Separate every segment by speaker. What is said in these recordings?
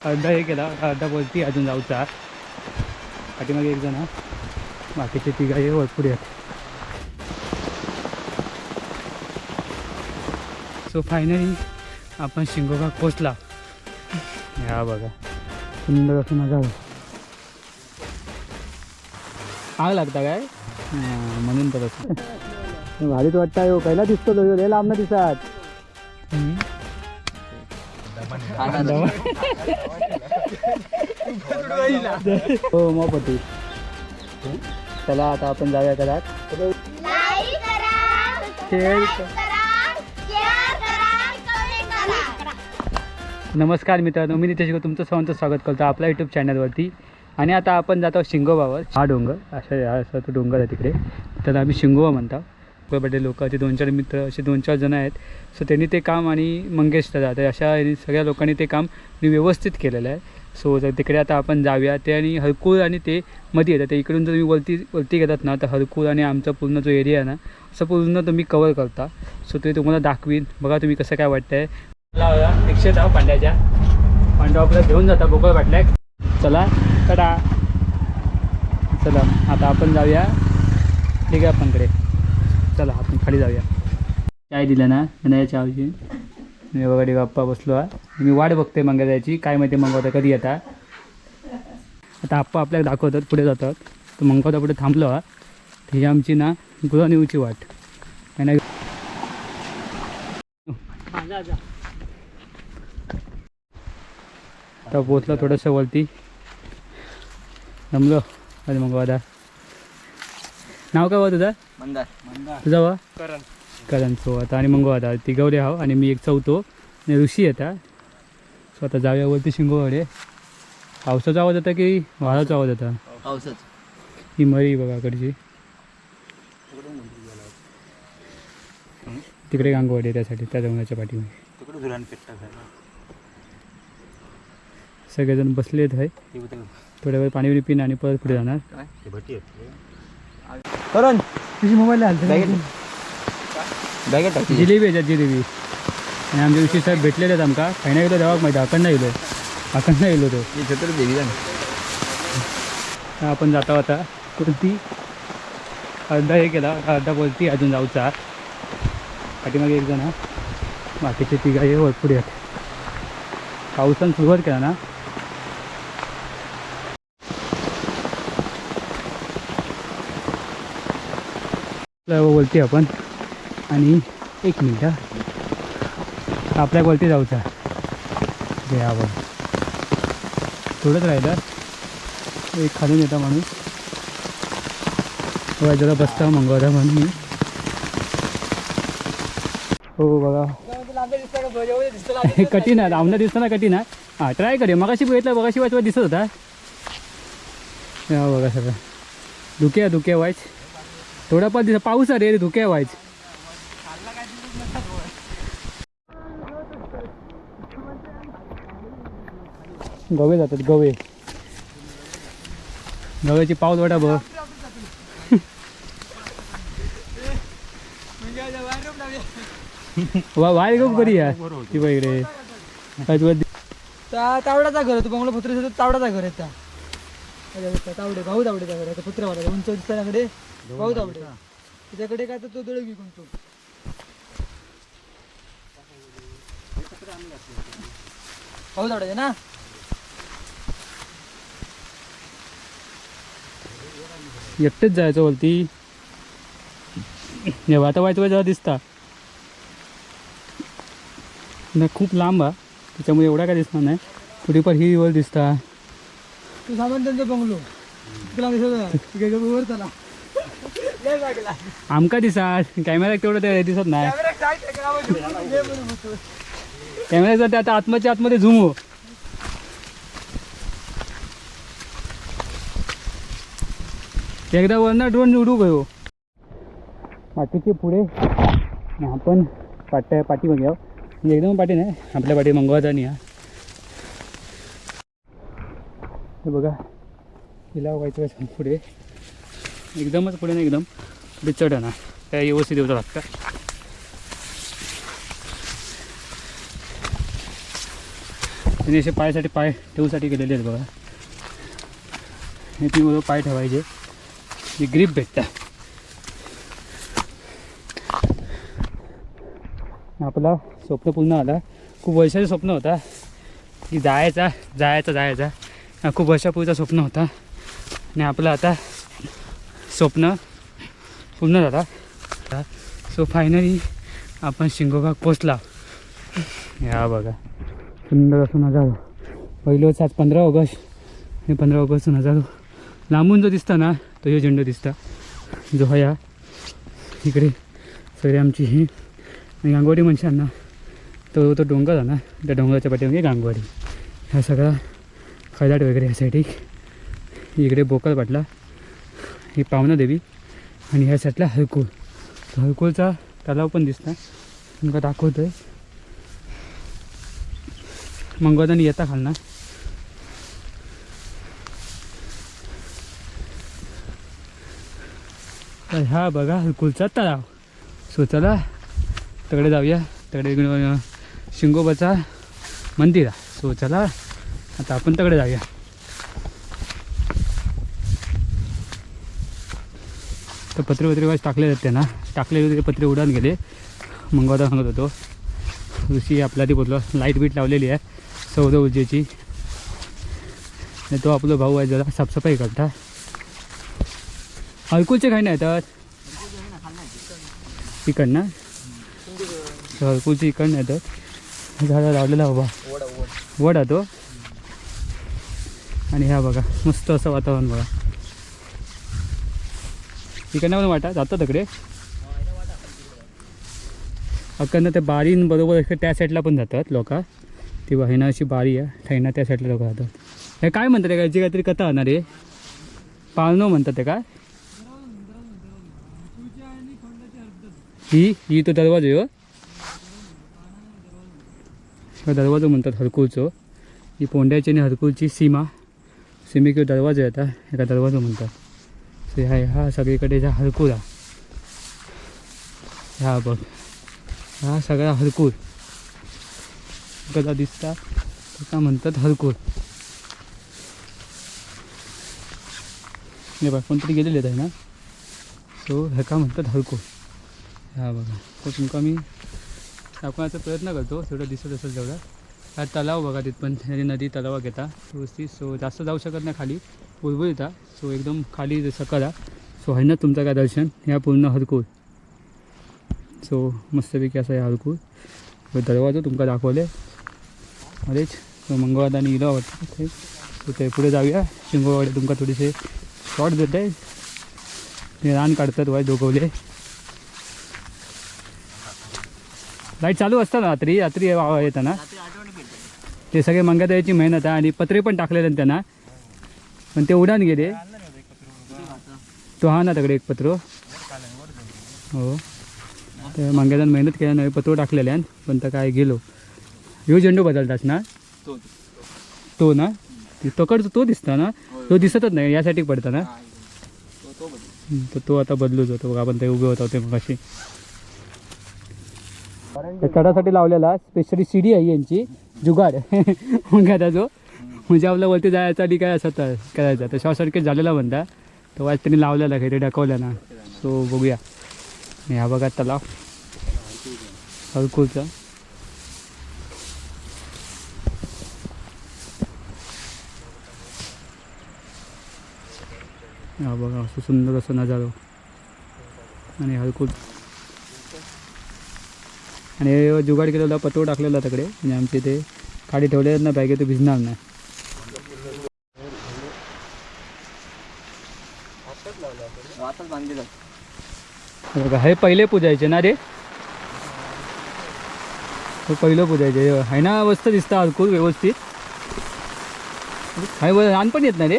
Speaker 1: अर्धा हे केला. अर्धा बोलती अजून जाऊचा. पाठीमागे एक जण बाकीचे तिघा हे भरपूर आहेत. सो फायनली आपण शिंगोबा पोचला या बघा. सुंदर असं नजारा. आग लागता काय? म्हणून तर असं. भारीच वाटतं हो. पहिला दिसतो तो? लांब ना दिसत. हो मग पती चला आता आपण जाऊया
Speaker 2: करा
Speaker 1: शेअर
Speaker 2: करा शेअर करा कमेंट करा.
Speaker 1: नमस्कार मित्रांनो मी नितेश गो- तुमचं सर्वांचं स्वागत करतो आपल्या यूट्यूब चॅनलवरती आणि आता आपण जातो शिंगोबावर. हा डोंगर अशा असा तो डोंगर आहे तिकडे. त्याला आम्ही शिंगोबा म्हणतो. बड्डे लोक असे दोन चार मित्र असे दोन चार जण आहेत. सो त्यांनी ते काम आणि मंगेश दादा तर अशा सगळ्या लोकांनी ते काम व्यवस्थित केलेलं आहे. सो जर तिकडे आता आपण जाऊया ते आणि हरकूळ आणि ते मध्ये येतात. तर इकडून जर तुम्ही वरती वरती घेतात ना तर हरकुळ आणि आमचा पूर्ण जो एरिया आहे ना असं पूर्ण तुम्ही कवर करता. सो ते तुम्हाला दाखवीन. बघा तुम्ही कसं काय वाटतंय. रिक्षेत आहो पांड्याच्या. पांडव आपल्याला घेऊन जाता बोकळ वाटल्या चला कडा चला आता आपण जाऊया. ठीक आहे आपणकडे चला आपण खाली जाऊया. चाय दिलं ना नाही चहाची मी वगैरे बाप्पा बसलो आहे. मी वाट बघते मंगळाची काय माहिती मंगवता कधी येता. आता आप्पा आपल्याला दाखवतात पुढे जातात. तर मंगवता पुढे थांबलो हा. ही आमची ना गुळानिवची वाट. त्यांना आता पोचलं थोडंसं वरती. जमलो? अरे मग नाव काय वा तुझं?
Speaker 3: मंदार.
Speaker 1: तुझा वा
Speaker 3: करण.
Speaker 1: करण. सो आता आणि मग आता. तिघवले हाव आणि मी एक चौथो. आणि ऋषी येता सो आता जाऊया वरती शिंगोवाडे. पावसाचा आवाज होता की वाराचा आवाज होता
Speaker 3: पावसाच.
Speaker 1: ही मरी बघा कडची. तिकडे गांगवाडी आहे त्यासाठी त्या जंगलाच्या पाठीमध्ये
Speaker 3: तिकडे धुरान पेटता
Speaker 1: सगळेजण बसलेत आहे थोड्या वेळ पाणी बिणी पिणं आणि परत पुढे जाणार.
Speaker 3: करण.
Speaker 1: तुझी मोबाईल
Speaker 3: बॅगेट टाकली
Speaker 1: जिलेबी याच्यात जिलेबी. आणि आमचे ऋषी साहेब भेटलेले आहेत आमका. फायना गेलो देवाक माहिती अखंड गेलो. अखंड गेलो तो
Speaker 3: छत्र देवीला
Speaker 1: आपण जाता आता कुर्ती अर्धा हे केला. अर्धा बोलती अजून जाऊचा पाठीमागे एक जण. बाकीचे तिघा हे भरपूर आहेत पावसानं सुरुवात केला ना. आपल्या बोलते आपण. आणि एक मिनिट हा. आपल्या बोलते जाऊचा. जे आपण थोडंच राहिलं. एक खालून येता माणूस. बघा जरा बसता मंगवता म्हणून मी. हो बघा. हे कठीण आहे रावणं दिसताना कठीण आहे. हां ट्राय करूया. मगाशी बघितलं मगाशी वाच दिसत होता. हा बघा सगळं. धुक्या धुक्या थोडा थोडाफार दिसत पाऊस आहे रे धुके व्हायच. गवे जातात गवे. गव्याची पाऊस वाटा बघ वा वाय गप करी या ती बघ तुला
Speaker 4: तावडाचा घर तू बंगलो पत्र तावडाचा घर आहे त्या त्याच्या- तावडे भाऊ घर आहे पुत्र मला उंच दिसतानाकडे भाऊ तावडे त्याच्याकडे काय तर तो दळ विकून तो भाऊ तावडाचे ना?
Speaker 1: एकटेच जायचं हे आता वायचं जरा दिसता. नाही खूप लांब आहे त्याच्यामुळे एवढा काय दिसणार नाही. थोडीफार ही वर दिसता.
Speaker 4: तू सामान त्यांचा बंगलो. तुला दिसत. वर चला.
Speaker 1: आमका दिसा कॅमेरा तेवढं ते दिसत नाही.
Speaker 4: कॅमेरा काय ते गावात लय बरं होतं.
Speaker 1: कॅमेरा ते आता आतमध्ये आतमध्ये झूम. हो एकदा वरनं ड्रोन उडू गयो. बाकीचे पुढे आपण पाट्या पाठी बघ म्हणजे एकदम पाठी नाही. आपल्या पाठी मंगळवारचा नाही हा हे बघा हिला व्हायचं पुढे. एकदमच पुढे ना एकदम पुढे चढ आहे. ना त्या व्यवस्थित येऊ लागतं. तिने असे पायासाठी पाय ठेवूसाठी गेलेले आहेत बघा. हे ती बरोबर पाय ठेवायचे. ही ग्रीप भेटतं. आपला स्वप्न पूर्ण आला. खूप वर्षाचं स्वप्न होता. की जायचा जायचा जायचा. हा खूप वर्षापूर्वीचा स्वप्न होता. आणि आपलं आता स्वप्न पूर्ण झाला. सो फायनली आपण शिंगोबाग पोचला या बघा. सुंदर असून हजारो. पहिलोच आज पंधरा ऑगस्ट आणि पंधरा ऑगस्ट हजारो. लांबून जो दिसता ना तो हे झेंडो दिसता. जो हा या इकडे सगळे आमची ही आणि गांगवाडी म्हणशान ना तो तो डोंगर आहे ना त्या डोंगराच्या पाठीमागे गांगवाडी. ह्या सगळा खैलाट वगैरे ह्या साईड इकडे बोकल पाटला ही पावना देवी. आणि ह्या साईडला हरकुल तो हरकुलचा तलाव पण दिसता तुमका दाखवतोय. मंगळदानी येता खालना. तर हा बघा हरकुलचा तलाव. सो चला तिकडे जाऊया. तिकडे शिंगोबाचा मंदिर. आहे सो चला. आता आपण तिकडे जाऊया. तर पत्रे वत्रे वाज टाकले जाते ना टाकलेले होते पत्रे उडान गेले. मंगवादा सांगत होतो ऋषी आपला ती बोललो लाइट बीट लावलेली आहे सौर ऊर्जेची. आणि तो आपला भाऊ आहे जरा साफसफाई करता. हरकुलचे काही नाही येतात इकडनं हरकुलची नाही येतात झाडं लावलेला हवा वड आहे तो. आणि ह्या बघा मस्त असं वातावरण बघा. तिकडनं पण वाटा जातं तिकडे. अकडनं ते बारीन बरोबर त्या साईडला पण जातात लोक. ती वाहिना अशी बारी आहे थैना त्या साईडला लोक जातात. हे काय म्हणतात याची काहीतरी कथा होणार आहे. पाळणो म्हणतात ते काय? ही ही तो दरवाजा आहे हो. दरवाजो दरवाजा म्हणतात हरकुलचो. ही पोंड्याची आणि हरकुलची सीमा. सीमेकिंवा दरवाजा येता एका दरवाजा म्हणतात. सो ह्या हा सगळीकडे ह्या हरकुल हा ह्या बघ. हा सगळा हरकुल कदा दिसता त्याका म्हणतात हरकुल हे बघ कोणतरी गेलेले आहे ना? सो ह्याका म्हणतात हरकूर. हा बघा. तर तुमका मी दाखवण्याचा प्रयत्न करतो. तेवढं दिसत असेल तेवढं. हा तलाव बघा तिथपण त्याची नदी तलावा घेता. व्यवस्थित. सो जास्त जाऊ शकत नाही खाली. बुलबुल येता. सो एकदम खाली सकला सो आहे ना तुमचं काय दर्शन? ह्या पूर्ण हरकूल. सो मस्तपैकी असं या हरकूल. दरवाजा तुमका दाखवले. मध्येच. सो मंगळवादानी इलो वाटतं ते? सो ते पुढे जाऊया. शिंगोवाडे तुमका थोडेसे शॉर्ट देते. ते रान काढतात वाय दोघवले. लाइट चालू असतं ना रात्री रात्री येताना. ते सगळे मंगाताची मेहनत आहे आणि पत्रे पण टाकलेले आहेत त्यांना. पण ते उडान गेले. तो हा ना तकडे एक पत्र. हो. ते मंग्यादान मेहनत केल्यानं पत्र टाकलेले आहेत पण तर काय गेलो. ह्यो झेंडू बदलतास ना? तो. ना? ती- तकडचा तो दिसता ना? तो दिसतच नाही यासाठी पडता ना? तर तो आता बदलूच होतो. बघा आपण ते उभे होता होते मग अशी चढासाठी लावलेला स्पेशली शिडी आहे यांची. जुगाड. मग जो म्हणजे आपल्या वरती जायसाठी काय असं तर करायचं. तर शॉर्ट सर्किट झालेला म्हणता तो आज त्यांनी लावलेला काही दाखवला ना. सो बघूया. आणि हा बघा तलाव हरकुलचा हा बघा असं सुंदर असं नजारो. आणि हरकुल आणि जुगाड केलेला पत्रो टाकलेला तिकडे म्हणजे आमचे ते खाली ठेवले ना बॅगे ते भिजणार नाही. हे बघा हे पहिले पूजायचे ना रे? हे पहिलं पूजायचे. आहे ना मस्त दिसतं हरकूल व्यवस्थित. हाय रान पण येत नाही रे.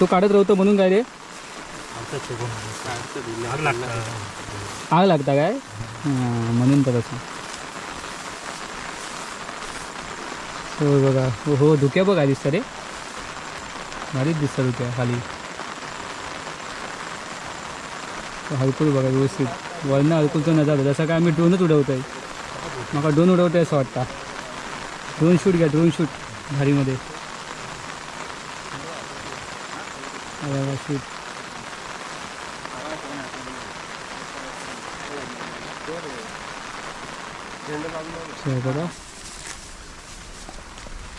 Speaker 1: तो काढत राहतो म्हणून काय रे? आग लागता काय? म्हणून तर असं. हो बघा. हो हो धुक्या बघा दिसतं रे. भारीच दिसतं धुक्या खाली. हलकुल बघा व्यवस्थित. वरनं हलकुलचं नजारा जसं काय आम्ही ड्रोनच उडवतो आहे मला ड्रोन आहे असं वाटतं. ड्रोन शूट घ्या ड्रोन शूट भारीमध्ये. शूट वा, shoot. हे बघा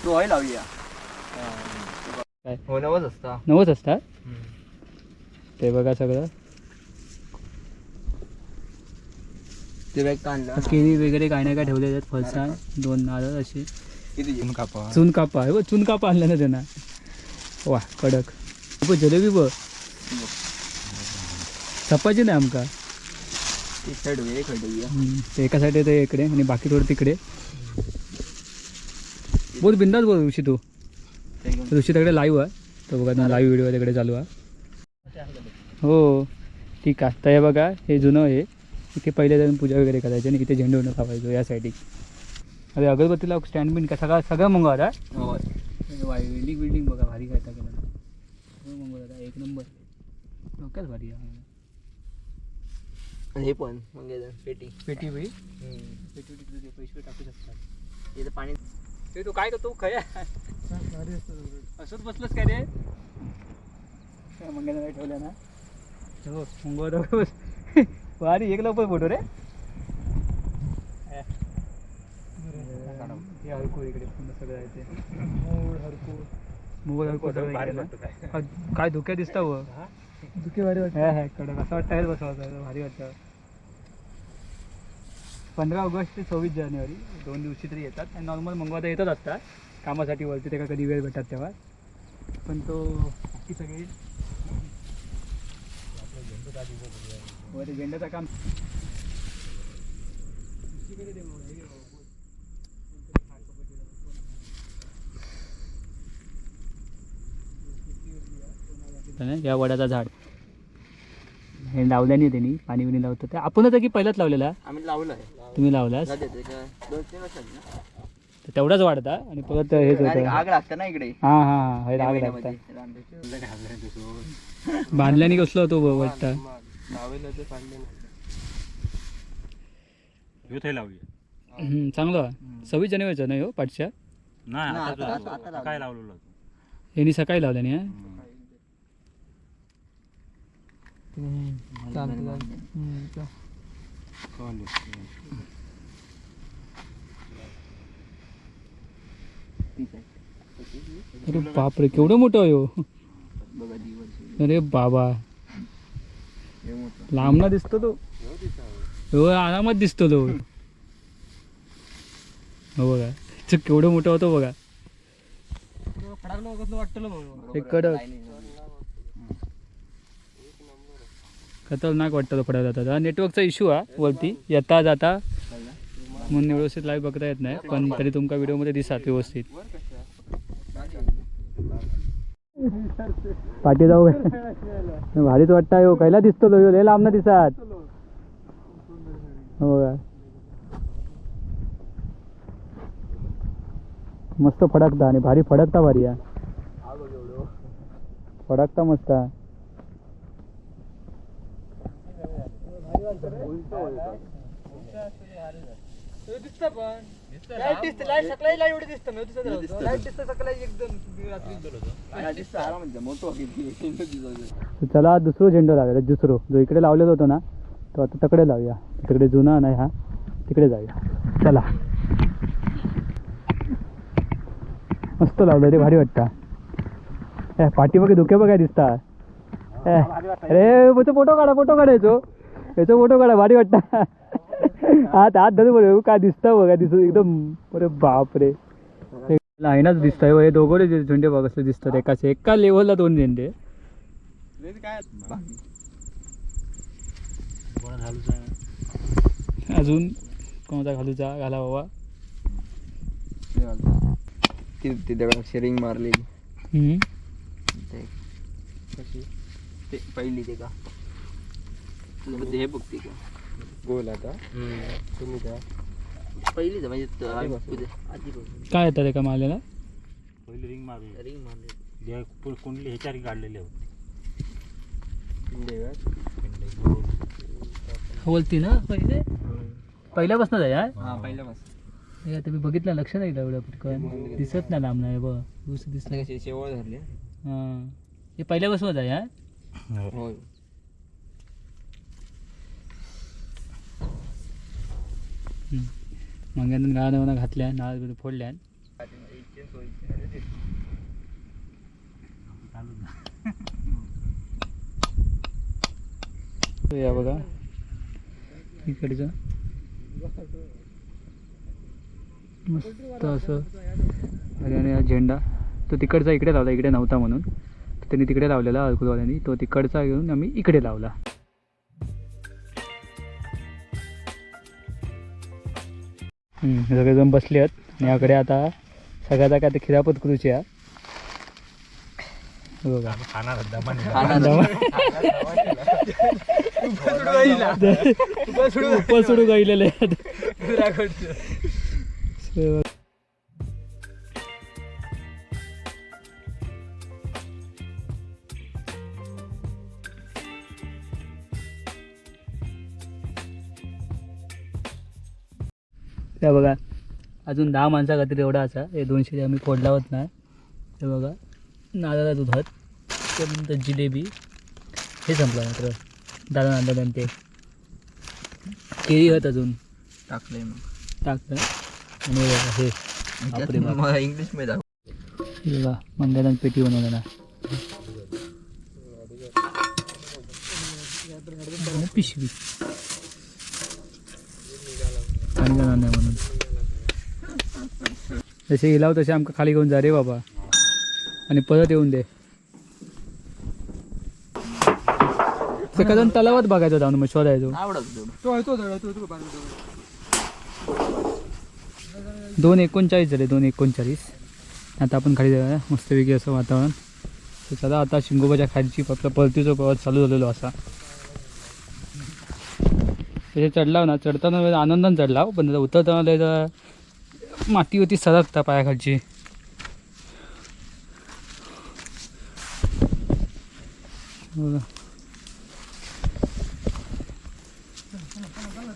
Speaker 3: तो आहे लावूया
Speaker 1: काय?
Speaker 3: हो नवच असता
Speaker 1: नवच असतात? ते बघा सगळं.
Speaker 3: ते बॅग काढला
Speaker 1: केळी वगैरे काय नाही काय ठेवले आहेत फरसाण दोन नारळ अशी
Speaker 3: किती कापा
Speaker 1: चून कापा हे बघ चून कापा आणलं ना त्यांना. वा कडक. बघ जलेबी बघ चपाची नाही आमका.
Speaker 3: ती साईड
Speaker 1: हम्म, ते. एका साईड येतं इकडे आणि बाकी थोडं तिकडे. बोल बिंदास बोल ऋषी तू. ऋषी तिकडे लाईव्ह आहे. तो बघा लाईव्ह व्हिडिओ तिकडे चालू आहे. हो ठीक आहे तर हे बघा हे जुनं आहे. इथे पहिले जाऊन पूजा वगैरे करायची आणि इथे झेंडू वगैरे लावायचो या साईडी अरे अगरबत्तीला स्टँड बिन का सगळा सगळं मंगवा आता बिल्डिंग बिल्डिंग बघा भारी काय टाकेल सगळं मंगवा आता एक नंबर डोक्याच भारी आहे.
Speaker 3: हे पण मग पेटी.
Speaker 1: पेटी बाई. पेटी पेटी पैसे टाकू शकतात.
Speaker 3: इथे पाणी.
Speaker 1: ते तू काय करतो? खया असंच बसलंस काय रे? काय ठेवल्या ना? हो वारी एक लवकर फोटो रे. हे हरकू इकडे पूर्ण सगळं आहे ते. मोबाईल हरकू. ना. काय- काय धुक्या दिसतं व
Speaker 4: दुखी भारी वाटत.
Speaker 1: कडक. असं वाटतं बसवायचं भारी वाटतं. पंधरा ऑगस्ट ते सव्वीस जानेवारी दोन दिवशी तरी येतात. आणि नॉर्मल मंगळवार येतच असतात. कामासाठी वरती ते कधी वेळ भेटतात तेव्हा. पण तो बाकी सगळे झेंडूचा काम. दुसरीकडे या वडाचा झाड. हे लावल्याने त्यांनी पाणी बिणी लावतं. ते आपणच आहे की पहिलाच लावलेला?
Speaker 3: आम्ही लावलंय
Speaker 1: तुम्ही लावलास?
Speaker 3: जाते ते काय दोन तीन वर्षात ना.
Speaker 1: तर तेवढाच वाढता आणि परत हेच होतं.
Speaker 3: आग लागतं ना इकडे.
Speaker 1: हा हा हा. हे राग लागता. बांधल्याने कसलं होतो वाटतं? चांगलं. आहे. सव्वीस जानेवारीचं नाही हो पाठच्या?
Speaker 5: नाही
Speaker 3: लावलं.
Speaker 5: काय लावलेलं
Speaker 1: यांनी सकाळी लावल्याने हा अरे बापरे केवढं मोठं आहे हो. अरे बाबा. लांब ना दिसतो तो. हो आरामात दिसतो तो. हो बघा. ते केवढं मोठं होतं बघ. हे कडक. खतरनाक वाटतं तो पडायला जाता नेटवर्कचा इश्यू आहे वरती. येता जाता म्हणून व्यवस्थित लाईव्ह बघता येत नाही पण तरी तुमका व्हिडिओमध्ये दिसात व्यवस्थित. पाठी जाऊ भारीच वाटतं हो. कैला दिसतो लो लय लांब ना दिसात. हो का? मस्त फडकता आणि भारी फडकता भारी या फडकता मस्त
Speaker 4: पण लाइट दिसते लाइट सकाळी लाइट एवढी दिसत लाइट सकाळी एकदम रात्री
Speaker 1: चला दुसरो झेंडो लावायला दुसरो जो इकडे लावलेला होतो ना तो आता तकडे लावूया. तिकडे जुना नाही हा. तिकडे जाऊया. चला. मस्त लावलं रे भारी वाटतं. ए पाठीमागे धुके बघाय दिसता ए, अरे तो फोटो काढा फोटो काढायचो. याचा फोटो काढा भारी वाटतं. हात हात धरू बरं काय दिसतं बघा दिसत एकदम अरे बापरे. लाईनच दिसतंय हो, हे दोघं झेंडे बघ कसले दिसतात एकाच. एका लेवलला दोन झेंडे.
Speaker 5: आहे
Speaker 1: अजून कोणाचा घालूचा घाला बाबा.
Speaker 3: दगड शेरिंग मारलेली. पहिली ते का? हे बघते का. गोल आता. तुम्ही का पहिली म्हणजे
Speaker 1: काय येतात एका मारलेला?
Speaker 5: पहिली रिंग मारली.
Speaker 3: रिंग मारली.
Speaker 5: जे कु- कुंडली ह्याच्यावर काढलेले होते
Speaker 1: बोलती ना पहिले? पहिल्यापासून आहे यार?
Speaker 3: हा पहिल्यापासून.
Speaker 1: हे आता मी बघितलं लक्ष नाही एवढं पटकन दिसत नाही लांब नाही बघ. ऊस दिसलं.
Speaker 3: कशी शेवळ धरले.
Speaker 1: हां. हे पहिल्यापासूनच आहे हा
Speaker 3: होय.
Speaker 1: मग गाळा नवना घातल्या नाळ बिळ फोडल्या या बघा. इकडचं. मस्त असं. आणि आणि हा झेंडा. तो तिकडचा इकडे लावला इकडे नव्हता म्हणून. तर त्यांनी तिकडे लावलेला अल्कुलवाल्यांनी तो तिकडचा घेऊन आम्ही इकडे लावला. सगळेजण बसले आहेत. आणि याकडे आता सगळ्याचा काय ते खिरापत करूची आहे. बघा. गायलेले त्या बघा. अजून दहा माणसा काहीतरी एवढा असा. हे दोनशे आम्ही फोडला होत नाही. हे बघा. नारळा दुधात त्यानंतर जिलेबी. हे संपलं मात्र. दादा नांदा ते केळी आहेत अजून.
Speaker 3: टाकलंय मग.
Speaker 1: टाकलं आणि हे हे.
Speaker 3: इंग्लिशमध्ये
Speaker 1: हे बघा मंगळान पेटी बनवलेला. आणि पिशवी. चांगलं म्हणून जसे हिलाव तसे आमका खाली घेऊन जा रे बाबा. आणि परत येऊन दे. तलावात बघायचं जाऊन मग शोधायचो. दोन एकोणचाळीस झाले दोन एकोणचाळीस. आता आपण खाली जाऊया मस्तपैकी असं वातावरण. तर चला आता शिंगोबाच्या खालची आपला परतीचा प्रवास चालू झालेलो असा. तसे चढलाव ना चढताना लय आनंदाने चढलाव पण उतरताना लय माती होती सरकता पायाखालची.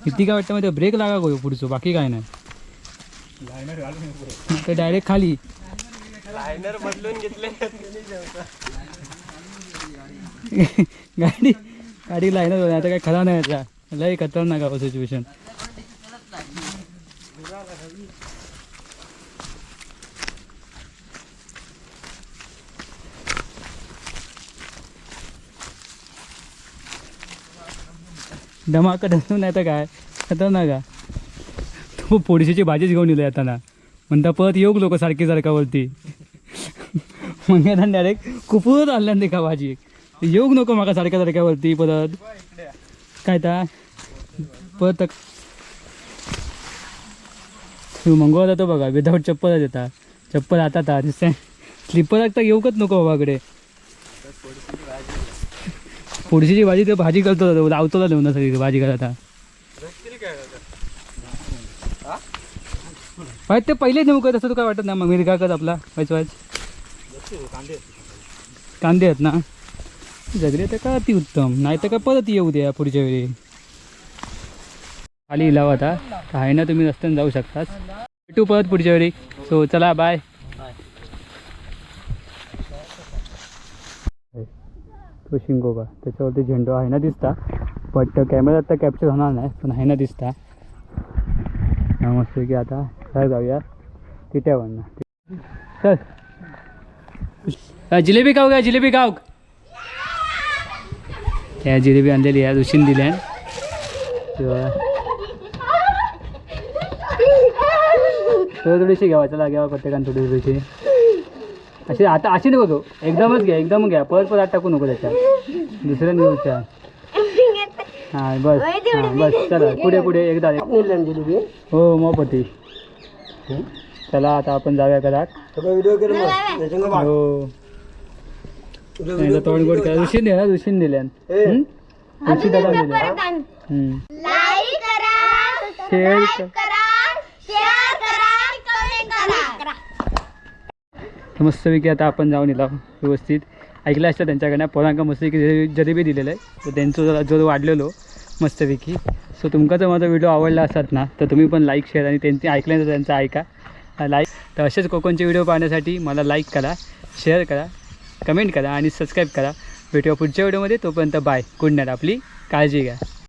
Speaker 1: किती काय वाटतं माहिती ब्रेक लागा गो पुढचं बाकी काय नाही. ते डायरेक्ट खाली. गाडी गाडी लाईनच आता काय खरा नाही याचा लय खतरनाक सिच्युएशन धमाका धरून नाही तर काय? आता ना का? तो पोळीशीची भाजीच घेऊन येलो येताना म्हणता परत येऊ लोक सारखी सारखावरती? मग येताना डायरेक्ट कुपूरच आणल्यान ते का भाजी येऊ नको माका सारख्या सारख्यावरती परत काय ता? परत तू मंगळ जातो बघा विदाऊट चप्पलच येता. चप्पल आता स्लिपर लागता येऊकच नको बाबाकडे? पोळशीची भाजी ते भाजी करतो लावतो देऊन सगळी भाजी करत आता ते पहिले नेऊ करत असं तू काय वाटत नाही मग? मिरगा करत आपला वाच वाच कांदे आहेत ना? जगले तर का ती उत्तम. नाही तर का परत येऊ द्या पुढच्या वेळी. खाली इलाव आता. आहे ना तुम्ही रस्त्याने जाऊ शकतास. भेटू परत पुढच्या वेळी. सो चला बाय तो शिंगोबा. त्याच्यावरती झेंडो आहे ना दिसता. बट कॅमेरा आता कॅप्चर होणार नाही पण आहे ना दिसता. हा मस्त की आता काय जाऊया. तिट्यावरनं चल. जिलेबी खाऊ का? जिलेबी खाऊ. त्या जिलेबी आणलेली आहे ऋषीन दिल्या. थोडी थोडीशी घ्यावा चला घ्यावा प्रत्येकाने थोडी थोडीशी. अशी आता अशी नको घेऊ एकदमच घ्या एकदम घ्या. परत परत टाकू नको त्याच्यात. दुसऱ्या घेऊच्या हां बस. हां बस. चला पुढे पुढे. एकदा हो मोपती. चला आता आपण जाऊया कदाच हो. तोंड गोड करा ऋषीन दिल्या ऋषीन दिल्यान हम्म? ऋषी दादा दिल्या हम्म.
Speaker 2: लाईक करा
Speaker 1: शेअर कर.
Speaker 2: करा. शेअर करा कमेंट करा
Speaker 1: तर मस्तपैकी आता आपण जाऊन येलो व्यवस्थित ऐकलं असतं त्यांच्याकडनं. पोरांका मस्तपैकी जलेबी- दिलेलं आहे. तर त्यांचं जरा जोर वाढलेलो मस्तपैकी सो तुमका जर माझा व्हिडिओ आवडला असतात ना तर तुम्ही पण लाईक शेअर आणि त्यांचे ऐकल्यानंतर त्यांचं ऐका. लाईक तर असेच कोकणचे व्हिडिओ पाहण्यासाठी मला लाईक करा शेअर करा कमेंट करा आणि सबस्क्राईब करा. भेटूया पुढच्या व्हिडिओमध्ये तोपर्यंत बाय गुड नाईट आपली काळजी घ्या.